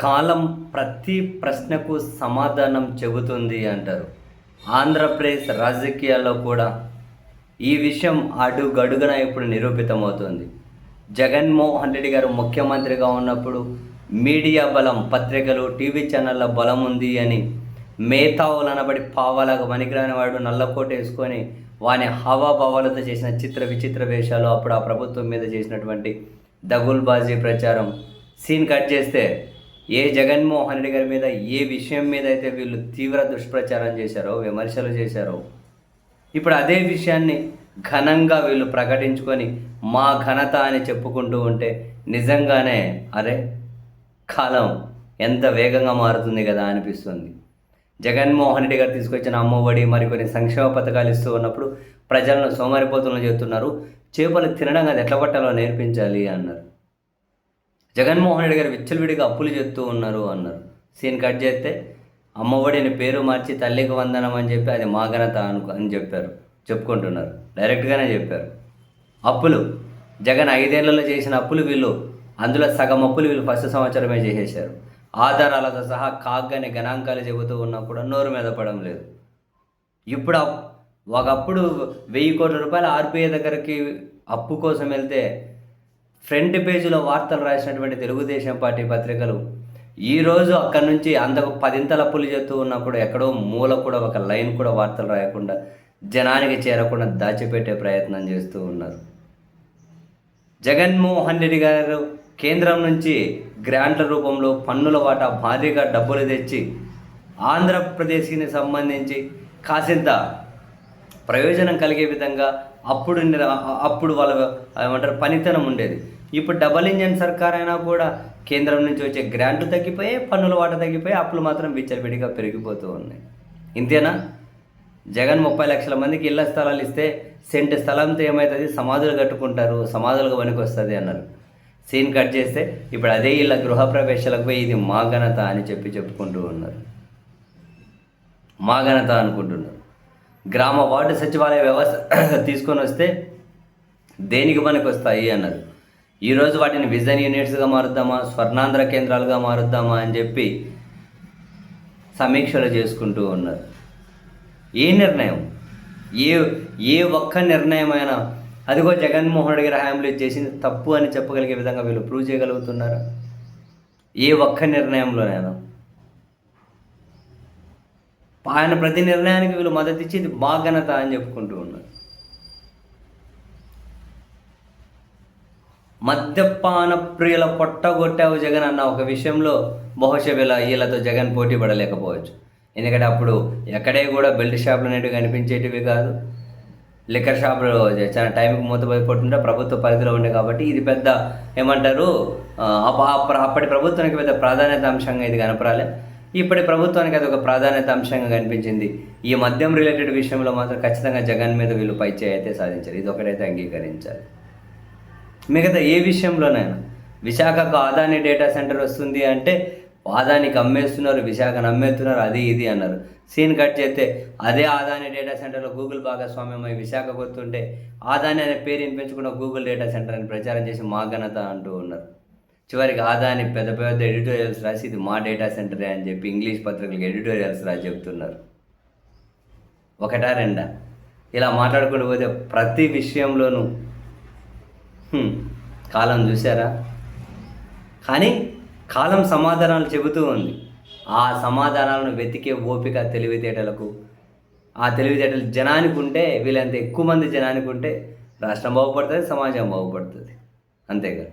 కాలం ప్రతి ప్రశ్నకు సమాధానం చెబుతుంది అంటారు. ఆంధ్రప్రదేశ్ రాజకీయాల్లో కూడా ఈ విషయం అడుగడుగున ఇప్పుడు నిరూపితమవుతుంది. జగన్మోహన్ రెడ్డి గారు ముఖ్యమంత్రిగా ఉన్నప్పుడు మీడియా బలం పత్రికలు టీవీ ఛానళ్ళ బలం ఉంది అని మేతావులు అనబడి పావాలకు పనికిరాని వాడు నల్లకోట వేసుకొని వాని హావాభావాలతో చేసిన చిత్ర విచిత్ర వేషాలు అప్పుడు ఆ ప్రభుత్వం మీద చేసినటువంటి దగుల్బాజీ ప్రచారం. సీన్ కట్ చేస్తే ఏ జగన్మోహన్ రెడ్డి గారి మీద ఏ విషయం మీద అయితే వీళ్ళు తీవ్ర దుష్ప్రచారం చేశారో విమర్శలు చేశారో ఇప్పుడు అదే విషయాన్ని ఘనంగా వీళ్ళు ప్రకటించుకొని మా ఘనత అని చెప్పుకుంటూ ఉంటే నిజంగానే అరే కాలం ఎంత వేగంగా మారుతుంది కదా అనిపిస్తుంది. జగన్మోహన్ రెడ్డి గారు తీసుకొచ్చిన అమ్మఒడి మరికొన్ని సంక్షేమ పథకాలు ఇస్తూ ఉన్నప్పుడు ప్రజలను సోమరిపోతులను చేస్తున్నారు. చేపలు తినడం అది ఎట్లా పట్టాలో నేర్పించాలి అన్నారు. జగన్మోహన్ రెడ్డి గారు విచ్చలవిడిగా అప్పులు చెప్తూ ఉన్నారు అన్నారు. సీన్ కట్ చేస్తే అమ్మఒడిని పేరు మార్చి తల్లికి వందనం అని చెప్పి అది మా ఘనత అనుకో అని చెప్పారు. చెప్పుకుంటున్నారు. డైరెక్ట్గానే చెప్పారు. అప్పులు. జగన్ ఐదేళ్ళలో చేసిన అప్పులు వీళ్ళు అందులో సగం అప్పులు వీళ్ళు ఫస్ట్ సంవత్సరమే చేసేశారు. ఆధారాలతో సహా కాగ్గానే గణాంకాలు చెబుతూ ఉన్నా కూడా నోరు మీద పడడం లేదు. ఇప్పుడు అప్- ఒకప్పుడు వెయ్యి కోట్ల రూపాయలు ఆర్బీఐ దగ్గరికి అప్పు కోసం వెళ్తే ఫ్రంట్ పేజీలో వార్తలు రాసినటువంటి తెలుగుదేశం పార్టీ పత్రికలు ఈరోజు అక్కడి నుంచి అందకు పదింతల అప్పులు చేస్తూ ఉన్నా కూడా ఎక్కడో మూల కూడా ఒక లైన్ కూడా వార్తలు రాయకుండా జనానికి చేరకుండా దాచిపెట్టే ప్రయత్నం చేస్తూ ఉన్నారు. జగన్మోహన్ రెడ్డి గారు కేంద్రం నుంచి గ్రాంట్ల రూపంలో పన్నుల వాటా భారీగా డబ్బులు తెచ్చి ఆంధ్రప్రదేశ్కి సంబంధించి కాసింత ప్రయోజనం కలిగే విధంగా అప్పుడు అప్పుడు వాళ్ళ ఏమంటారు పనితనం ఉండేది. ఇప్పుడు డబల్ ఇంజన్ సర్కార్ అయినా కూడా కేంద్రం నుంచి వచ్చే గ్రాంట్లు తగ్గిపోయి పన్నుల వాట తగ్గిపోయి అప్పులు మాత్రం విచ్చలవిడిగా పెరిగిపోతూ ఉన్నాయి. ఇంతేనా? జగన్ ముప్పై లక్షల మందికి ఇళ్ళ స్థలాలు ఇస్తే సెంటు స్థలంతో ఏమవుతుంది సమాధులు కట్టుకుంటారు సమాధులకు పనికి వస్తుంది అన్నారు. సీన్ కట్ చేస్తే ఇప్పుడు అదే ఇళ్ళ గృహప్రవేశాలకు పోయి ఇది మా ఘనత అని చెప్పి చెప్పుకుంటూ ఉన్నారు. మా ఘనత అనుకుంటున్నారు. గ్రామ వార్డు సచివాలయ వ్యవస్థ తీసుకొని వస్తే దేనికి పనికి వస్తాయి అన్నారు ఈరోజు వాటిని విజన్ యూనిట్స్గా మారుద్దామా స్వర్ణాంధ్ర కేంద్రాలుగా మారుద్దామా అని చెప్పి సమీక్షలు చేసుకుంటూ ఉన్నారు. ఏ నిర్ణయం? ఏ ఏ ఒక్క నిర్ణయమైనా అదిగో జగన్మోహన్ రెడ్డి గారి హయాంలో చేసింది తప్పు అని చెప్పగలిగే విధంగా వీళ్ళు ప్రూవ్ చేయగలుగుతున్నారా? ఏ ఒక్క నిర్ణయంలోనైనా. ఆయన ప్రతి నిర్ణయానికి వీళ్ళు మద్దతు ఇచ్చి ఇది మా ఘనత అని చెప్పుకుంటూ ఉన్నారు. మద్యపాన ప్రియుల పొట్టగొట్టావు జగన్ అన్న ఒక విషయంలో బహుశా వీళ్ళ వీళ్ళతో జగన్ పోటీ పడలేకపోవచ్చు. ఎందుకంటే అప్పుడు ఎక్కడే కూడా బెల్ట్ షాపులు అనేటివి కనిపించేటివి కాదు. లిక్కర్ షాపులు చాలా టైంకి మూతపోతుంటే ప్రభుత్వ పరిధిలో ఉండే కాబట్టి ఇది పెద్ద ఏమంటారు అప్పటి ప్రభుత్వానికి పెద్ద ప్రాధాన్యత అంశంగా ఇది కనపరాలే. ఇప్పటి ప్రభుత్వానికి అది ఒక ప్రాధాన్యత అంశంగా కనిపించింది. ఈ మద్యం రిలేటెడ్ విషయంలో మాత్రం ఖచ్చితంగా జగన్ మీద వీళ్ళు పై చేయి అయితే సాధించారు. ఇది ఒకటైతే అంగీకరించాలి మిగతా ఏ విషయంలోనైనా విశాఖకు ఆదాని డేటా సెంటర్ వస్తుంది అంటే ఆదానికి అమ్మేస్తున్నారు విశాఖను అమ్మేస్తున్నారు అది ఇది అన్నారు. సీన్ కట్ చేస్తే అదే ఆదాని డేటా సెంటర్లో గూగుల్ భాగస్వామ్యం అయి విశాఖ వస్తుంటే ఆదాని అనే పేరు వినిపించుకున్న గూగుల్ డేటా సెంటర్ అని ప్రచారం చేసి మా ఘనత అంటూ ఉన్నారు. చివరికి ఆదాని పెద్ద పెద్ద ఎడిటోరియల్స్ రాసి ఇది మా డేటా సెంటరే అని చెప్పి ఇంగ్లీష్ పత్రికలకు ఎడిటోరియల్స్ రాసి చెప్తున్నారు. ఒకటా రెండా? ఇలా మాట్లాడుకుంటూ పోతే ప్రతి విషయంలోనూ కాలం చూసారా కానీ కాలం సమాధానాలు చెబుతూ ఉంది. ఆ సమాధానాలను వెతికే ఓపిక తెలివితేటలకు ఆ తెలివితేటలు జనానికి ఉంటే వీళ్ళంత ఎక్కువ మంది జనానికి ఉంటే రాష్ట్రం బాగుపడుతుంది సమాజం బాగుపడుతుంది. అంతేగా